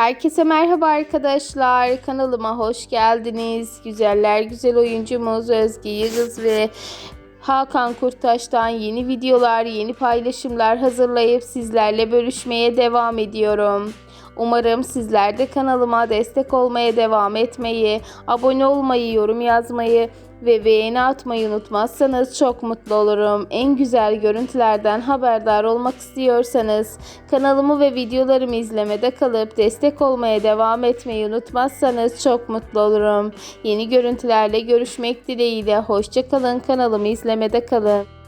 Herkese merhaba arkadaşlar. Kanalıma hoş geldiniz. Güzeller güzel oyuncumuz Özge Yıldız ve Hakan Kurtaş'tan yeni videolar, yeni paylaşımlar hazırlayıp sizlerle bölüşmeye devam ediyorum. Umarım sizler de kanalıma destek olmaya devam etmeyi, abone olmayı, yorum yazmayı ve beğeni atmayı unutmazsanız çok mutlu olurum. En güzel görüntülerden haberdar olmak istiyorsanız kanalımı ve videolarımı izlemede kalıp destek olmaya devam etmeyi unutmazsanız çok mutlu olurum. Yeni görüntülerle görüşmek dileğiyle. Hoşçakalın kanalımı izlemede kalın.